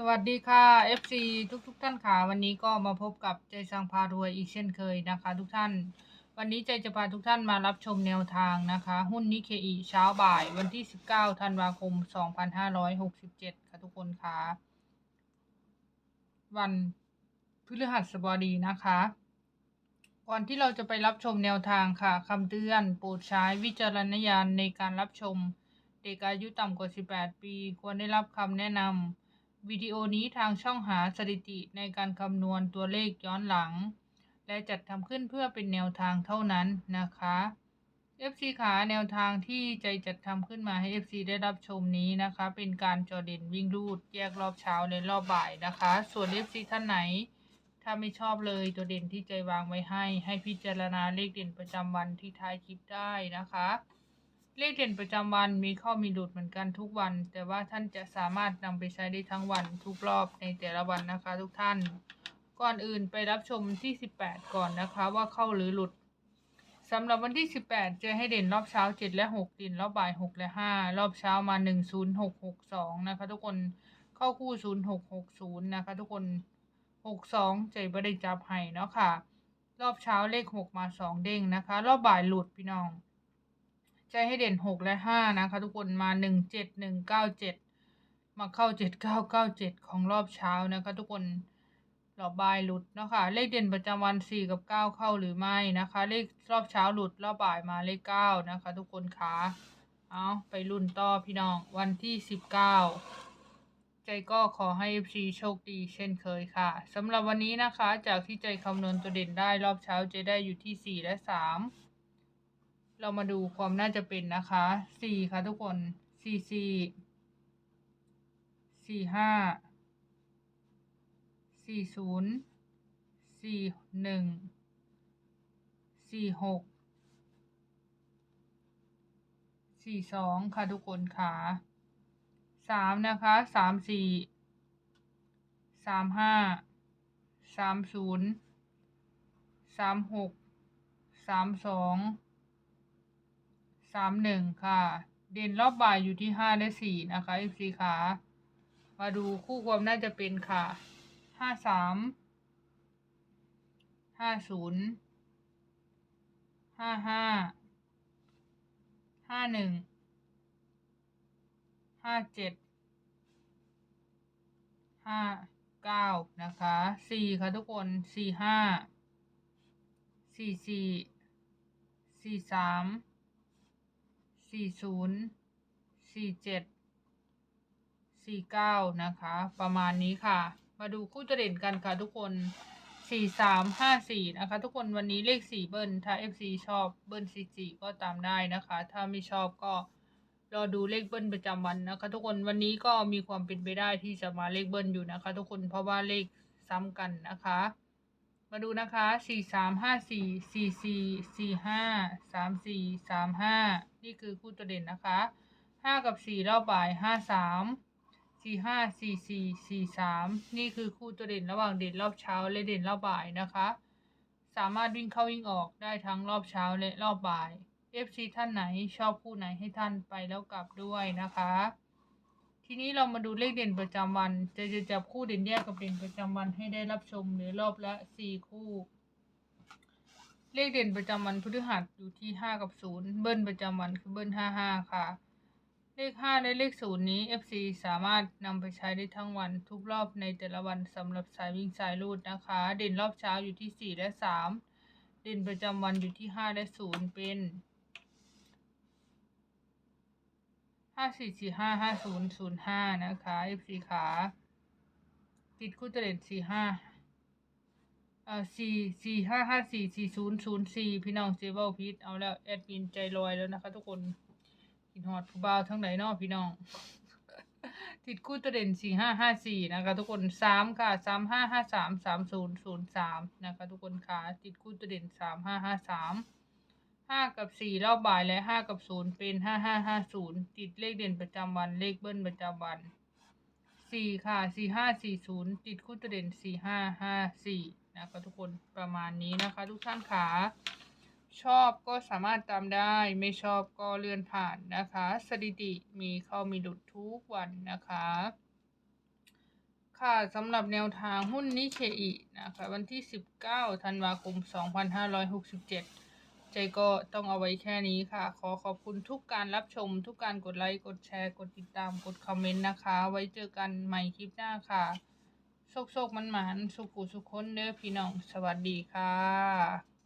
สวัสดีค่ะ FC ทุกทุกๆท่านค่ะ วันนี้ก็มาพบกับใจสังพารวยอีกเช่นเคยนะคะ ทุกท่าน วันนี้ใจจะพาทุกท่านมารับชมแนวทางนะคะ หุ้นนิเคอีเช้าบ่ายวันที่ 19ธันวาคม 2567 ค่ะทุกคนค่ะ วันพฤหัสบดีนะคะ ก่อนที่เราจะไปรับชมแนวทางค่ะคำเตือนโปรดใช้วิจารณญาณในการรับชม เด็กอายุต่ำกว่า 18 ปี ควรได้รับคำแนะนำ วิดีโอนี้ทางช่องหาสถิติในการคำนวณตัวเลขย้อนหลัง และจัดทำขึ้นเพื่อเป็นแนวทางเท่านั้นนะคะ FC ขาแนวทางที่ใจจัดทำขึ้นมาให้ FC ได้รับชมนี้นะคะ เป็นการจอเด่นวิ่งรูด แยกรอบเช้าและรอบบ่ายนะคะ ส่วน FC ท่านไหน ถ้าไม่ชอบเลยตัวเด่นที่ใจวางไว้ให้ ให้พิจารณาเลขเด่นประจำวันที่ท้ายคลิปได้นะคะ เลขเด่นประจำวันมีข้อมีหลุดเหมือนกันทุกวัน แต่ว่าท่านจะสามารถนำไปใช้ได้ทั้งวันทุกรอบในแต่ละวันนะคะทุกท่าน ก่อนอื่นไปรับชมที่ 18 ก่อนนะคะว่าเข้าหรือหลุดสำหรับวันที่ 18จะให้เด่นรอบเช้า 7 และ6เด่นรอบบ่าย 6 และ 5 รอบเช้ามา 1 0 6 6 2 นะคะ ทุกคนเข้าคู่ 0 6 6 0 นะคะ ทุกคน 62 ใจไม่ได้จับให้เนาะค่ะ รอบเช้าเลข 6 มา 2 เด้งนะคะ รอบบ่ายหลุดพี่น้อง ใจให้เด่นหกและห้านะคะทุกคนมาหนึ่งเจ็ดหนึ่งเก้าเจ็ดมาเข้าเจ็ดเก้าเก้าเจ็ดของรอบเช้านะคะทุกคนรอบายหลุดเนาะคะเลขเด่นประจำวันสี่กับเก้าเข้าหรือไม่นะคะ เลขรอบเช้าหลุดรอบบ่ายมาเลขเก้านะคะ ทุกคนคะเอาไปรุ่นต่อพี่น้องวันที่สิบเก้าใจก็ขอให้ FC โชคดีเช่นเคยค่ะสำหรับวันนี้นะคะ จากที่ใจคำนวณตัวเด่นได้รอบเช้าจะได้อยู่ที่สี่และสาม เรามาดูความน่าจะเป็นนะคะสี่ค่ะทุกคนสี่สี่สี่ห้าสี่ศูนย์สี่หนึ่งสี่หกสี่สองค่ะทุกคนค่ะสามนะคะสามสี่สามห้า สามศูนย์ สามหก สามสอง สามหนึ่งค่ะ เด่นรอบบ่ายอยู่ที่ห้าและสี่นะคะ FC ขามาดูคู่ความน่าจะเป็นค่ะห้าสามห้าศูนย์ห้าห้าห้าหนึ่งห้าเจ็ดห้าเก้านะคะสี่ค่ะทุกคนสี่ห้าสี่สี่สี่สาม สี่ศูนย์สี่เจ็ดสี่เก้านะคะ ประมาณนี้ค่ะ มาดูคู่จะเด่นกันค่ะทุกคนสี่สามห้าสี่นะคะ ทุกคนวันนี้เลขสี่เบิ้ลถ้า FC ชอบเบิ้ลสี่จีก็ตามได้นะคะ ถ้าไม่ชอบก็รอดูเลขเบิ้ลประจำวันนะคะ ทุกคนวันนี้ก็มีความเป็นไปได้ที่จะมาเลขเบิ้ลอยู่นะคะ ทุกคนเพราะว่าเลขซ้ำกันนะคะ มาดูนะคะสี่สามห้าสี่สี่สี่สี่ห้าสามสี่สามห้านี่คือคู่ตัวเด่นนะคะห้ากับสี่รอบบ่ายห้าสามสี่ห้าสี่สี่สี่สามนี่คือคู่ตัวเด่นระหว่างเด่นรอบเช้าและเด่นรอบบ่ายนะคะ สามารถวิ่งเข้าวิ่งออกได้ทั้งรอบเช้าและรอบบ่าย FC ท่านไหนชอบคู่ไหนให้ท่านไปแล้วกลับด้วยนะคะ ทีนี้เรามาดูเลขเด่นประจำวัน จะจะจับคู่เด่นแยกกับเด่นประจำวันให้ได้รับชมหรือรอบละสี่คู่ เลขเด่นประจำวันพฤหัสอยู่ที่ห้ากับศูนย์เบิ้ลประจำวันคือเบิ้ลห้าห้าค่ะ เลขห้าและเลขศูนย์นี้ FC สามารถนำไปใช้ได้ทั้งวันทุกรอบในแต่ละวันสำหรับสายวิ่งสายรูดนะคะ เด่นรอบเช้าอยู่ที่สี่และสามเด่นประจำวันอยู่ที่ห้าและศูนย์เป็น ห้าสี่สี่ห้าห้าศูนย์ศูนย์ห้านะคะ FC ขาติดคู่เด่นสี่ห้าเอ่อสี่สี่ห้าห้าสี่สี่ศูนย์ศูนย์สี่พี่น้องเจเวลพีทเอาแล้วแอดมินใจลอยแล้วนะคะ ทุกคนกินฮอดผู้บ่าวทั้งไหนนอพี่น้อง ติดคู่ตัวเด่นสี่ห้าห้าสี่นะคะ ทุกคนสามค่ะสามห้าห้าสามสามศูนย์ศูนย์สามนะคะ ทุกคนค่ะติดคู่ตัวเด่นสามห้าห้าสาม ห้ากับสี่รอบบ่ายและห้ากับศูนย์เป็นห้าห้าห้าศูนย์ติดเลขเด่นประจำวันเลขเบิ้ลประจำวันสี่ค่ะสี่ห้าสี่ศูนย์ติดคู่ตัวเด่นสี่ห้าห้าสี่นะคะทุกคนประมาณนี้นะคะ ทุกท่านขาชอบก็สามารถตามได้ไม่ชอบก็เลื่อนผ่านนะคะ สถิติมีเข้ามีดุดทุกวันนะคะ ค่ะสำหรับแนวทางหุ้นนิเคอินะคะ วันที่ 19ธันวาคม 2567 ใจก็ต้องเอาไว้แค่นี้ค่ะ ขอขอบคุณทุกการรับชม ทุกการกดไลค์ กดแชร์ กดติดตาม กดคอมเมนต์นะคะ ไว้เจอกันใหม่คลิปหน้าค่ะ โชคโชคมันหมานสุขุสุขคนเด้อพี่น้อง สวัสดีค่ะ